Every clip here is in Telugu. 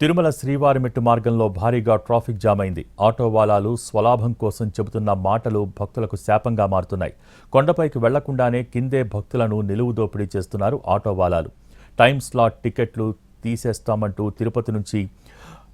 తిరుమల శ్రీవారిమెట్టు మార్గంలో భారీగా ట్రాఫిక్ జామ్ అయింది ఆటో వాలాలు స్వలాభం కోసం చెబుతున్న మాటలు భక్తులకు శాపంగా మారుతున్నాయి. కొండపైకి వెళ్ళకుండానే కిందే భక్తులను నిలువు దోపిడీ చేస్తున్నారు ఆటో వాలాలు. టైం స్లాట్ టికెట్లు తీసేస్తామంటూ తిరుపతి నుంచి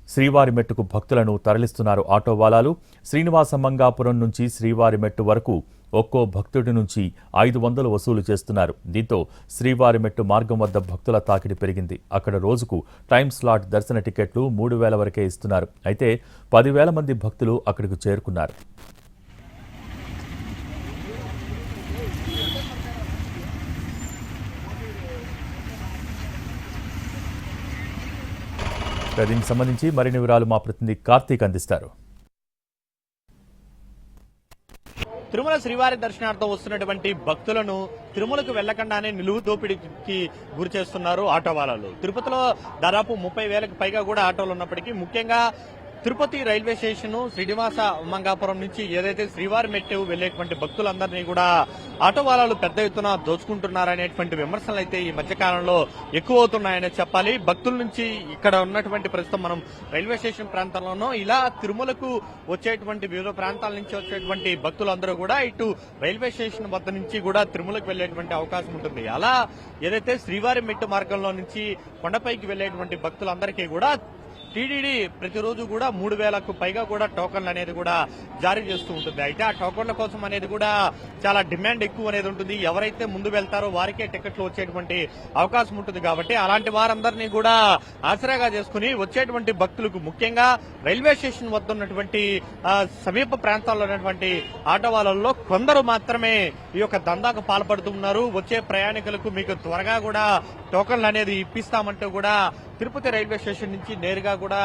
శ్రీవారిమెట్టుకు భక్తులను తరలిస్తున్నారు ఆటో వాలాలు. శ్రీనివాస మంగాపురం నుంచి శ్రీవారిమెట్టు వరకు ఒక్కో భక్తుడి నుంచి ఐదు వందలు వసూలు చేస్తున్నారు. దీంతో శ్రీవారిమెట్టు మార్గం వద్ద భక్తుల తాకిడి పెరిగింది. అక్కడ రోజుకు టైం స్లాట్ దర్శన టికెట్లు మూడు వేల వరకే ఇస్తున్నారు. అయితే పదివేల మంది భక్తులు అక్కడికి చేరుకున్నారు. దీనికి సంబంధించి మరిన్ని వివరాలు మా ప్రతినిధి కార్తీక్ అందిస్తారు. తిరుమల శ్రీవారి దర్శనార్థం వస్తున్నటువంటి భక్తులను తిరుమలకు వెళ్ళకుండానే నిలువు దోపిడీకి గురి చేస్తున్నారు ఆటో వాళ్ళు తిరుపతిలో దాదాపు ముప్పై వేలకు పైగా కూడా ఆటోలు ఉన్నప్పటికీ ముఖ్యంగా తిరుపతి రైల్వే స్టేషన్ శ్రీనివాస మంగాపురం నుంచి ఏదైతే శ్రీవారి మెట్టు వెళ్ళేటువంటి భక్తులందరినీ కూడా ఆటో వాళ్ళు పెద్ద ఎత్తున దోచుకుంటున్నారనేటువంటి విమర్శలు అయితే ఈ మధ్యకాలంలో ఎక్కువ అవుతున్నాయని చెప్పాలి. భక్తుల నుంచి ఇక్కడ ఉన్నటువంటి ప్రస్తుతం మనం రైల్వే స్టేషన్ ప్రాంతంలోనూ ఇలా తిరుమలకు వచ్చేటువంటి వివిధ ప్రాంతాల నుంచి వచ్చేటువంటి భక్తులందరూ కూడా ఇటు రైల్వే స్టేషన్ వద్ద నుంచి కూడా తిరుమలకు వెళ్ళేటువంటి అవకాశం ఉంటుంది. అలా ఏదైతే శ్రీవారి మెట్టు మార్గంలో నుంచి కొండపైకి వెళ్ళేటువంటి భక్తులందరికీ కూడా టీడీడీ ప్రతిరోజు కూడా మూడు వేలకు పైగా కూడా టోకన్లు అనేది కూడా జారీ చేస్తూ ఉంటుంది. అయితే ఆ టోకన్ల కోసం అనేది కూడా చాలా డిమాండ్ ఎక్కువ అనేది ఉంటుంది. ఎవరైతే ముందు వెళ్తారో వారికే టికెట్లు వచ్చేటువంటి అవకాశం ఉంటుంది కాబట్టి అలాంటి వారందరినీ కూడా ఆసరాగా చేసుకుని వచ్చేటువంటి భక్తులకు ముఖ్యంగా రైల్వే స్టేషన్ వద్ద ఉన్నటువంటి సమీప ప్రాంతాల్లో ఉన్నటువంటి ఆటో వాళ్ళల్లో కొందరు మాత్రమే ఈ యొక్క దందాకు పాల్పడుతున్నారు వచ్చే ప్రయాణికులకు మీకు త్వరగా కూడా టోకన్లు అనేది ఇప్పిస్తామంటూ కూడా తిరుపతి రైల్వే స్టేషన్ నుంచి నేరుగా కూడా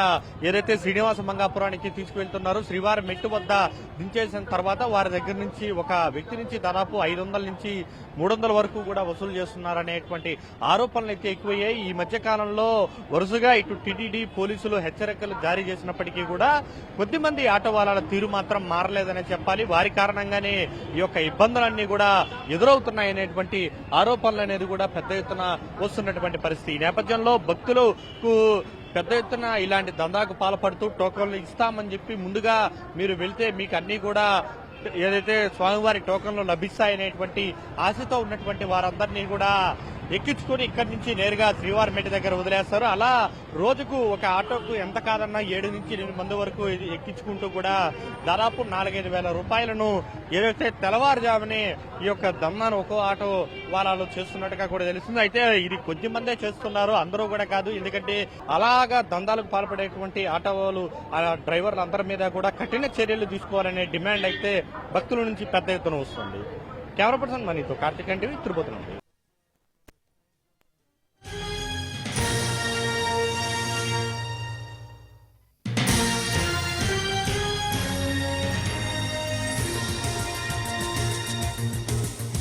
ఏదైతే శ్రీనివాస మంగాపురానికి తీసుకువెళ్తున్నారో శ్రీవారి మెట్టు వద్ద దించేసిన తర్వాత వారి దగ్గర నుంచి ఒక వ్యక్తి నుంచి దాదాపు ఐదు వందల నుంచి మూడు వందల వరకు కూడా వసూలు చేస్తున్నారనేటువంటి ఆరోపణలు అయితే ఎక్కువయ్యాయి. ఈ మధ్య కాలంలో వరుసగా ఇటు టీటీడీ పోలీసులు హెచ్చరికలు జారీ చేసినప్పటికీ కూడా కొద్దిమంది ఆటో వాళ్ళ తీరు మాత్రం మారలేదనే చెప్పాలి. వారి కారణంగానే ఈ యొక్క ఇబ్బందులన్నీ కూడా ఎదురవుతున్నాయనేటువంటి ఆరోపణలు అనేది కూడా పెద్ద ఎత్తున వస్తున్నటువంటి పరిస్థితి. ఈ నేపథ్యంలో కు పెద్ద ఎత్తున ఇలాంటి దందాకు పాల్పడుతూ టోకన్లు ఇస్తామని చెప్పి ముందుగా మీరు వెళ్తే మీకు అన్ని కూడా ఏదైతే స్వామివారి టోకన్లు లభిస్తాయనేటువంటి ఆశతో ఉన్నటువంటి వారందరినీ కూడా ఎక్కించుకొని ఇక్కడి నుంచి నేరుగా శ్రీవారి దగ్గర వదిలేస్తారు. అలా రోజుకు ఒక ఆటోకు ఎంత కాదన్నా ఏడు నుంచి ఎనిమిది మంది వరకు ఇది ఎక్కించుకుంటూ కూడా దాదాపు నాలుగైదు వేల రూపాయలను ఏదైతే తెల్లవారుజామునే ఈ యొక్క దమ్మాను ఒక్కో ఆటో వాళ్ళు చేస్తున్నట్టుగా కూడా తెలుస్తుంది. అయితే ఇది కొద్ది మందే చేస్తున్నారు. అందరూ కూడా కాదు. ఎందుకంటే అలాగా దందాలకు పాల్పడేటువంటి ఆటోలు ఆ డ్రైవర్లు అందరి మీద కూడా కఠిన చర్యలు తీసుకోవాలనే డిమాండ్ అయితే భక్తుల నుంచి పెద్ద ఎత్తున వస్తుంది. కెమెరా పర్సన్ మనీతో కార్తీక్ అంటే తిరుపతి నుండి.